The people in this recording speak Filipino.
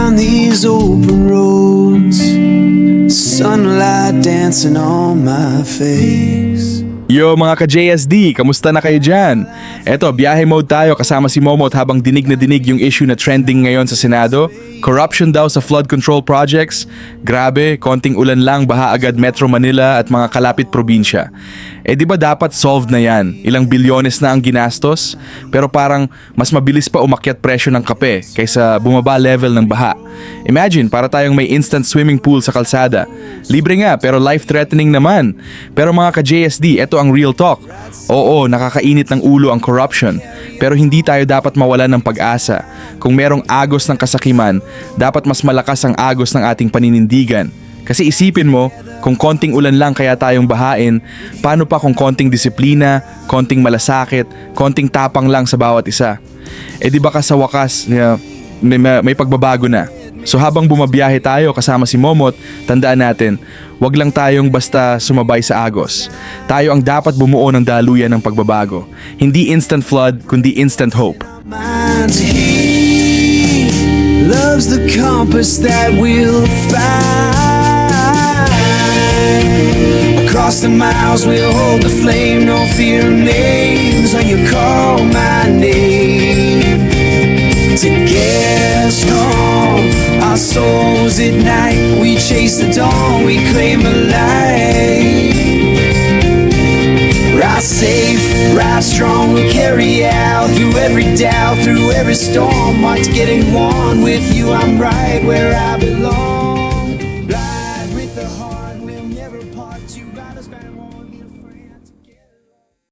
down these open roads, sunlight dancing on my face. Yo mga ka-JSD, kamusta na kayo dyan? Eto, biyahe mode tayo kasama si Momot habang dinig na dinig yung issue na trending ngayon sa Senado Corruption daw sa flood control projects. Grabe, konting ulan lang, baha agad Metro Manila at mga kalapit probinsya. Eh di ba dapat solved na yan? Ilang bilyones na ang ginastos? Pero parang mas mabilis pa umakyat presyo ng kape kaysa bumaba level ng baha. Imagine, para tayong may instant swimming pool sa kalsada. Libre nga, pero life-threatening naman. Pero mga ka-JSD, eto ang real talk. Oo, nakakainit ng ulo ang corruption. Pero hindi tayo dapat mawala ng pag-asa. Kung merong agos ng kasakiman, dapat mas malakas ang agos ng ating paninindigan. Kasi isipin mo, kung konting ulan lang kaya tayong bahain, paano pa kung konting disiplina, konting malasakit, konting tapang lang sa bawat isa? Eh di ba ka sa wakas, may, may pagbabago na. So habang bumabiyahe tayo kasama si Momot, tandaan natin, wag lang tayong basta sumabay sa agos. Tayo ang dapat bumuo ng daluyan ng pagbabago. Hindi instant flood, kundi instant hope. Loves the compass that we'll find. Across the miles, we'll hold the flame. No fear names when you call my name. Together strong, our souls at night. We chase the dawn, we claim the light. Rise safe, rise strong, we'll carry out through every doubt, through every storm. Heart's getting worn with you, I'm right where I belong. Ride with the heart, we'll never part. Two riders, better one.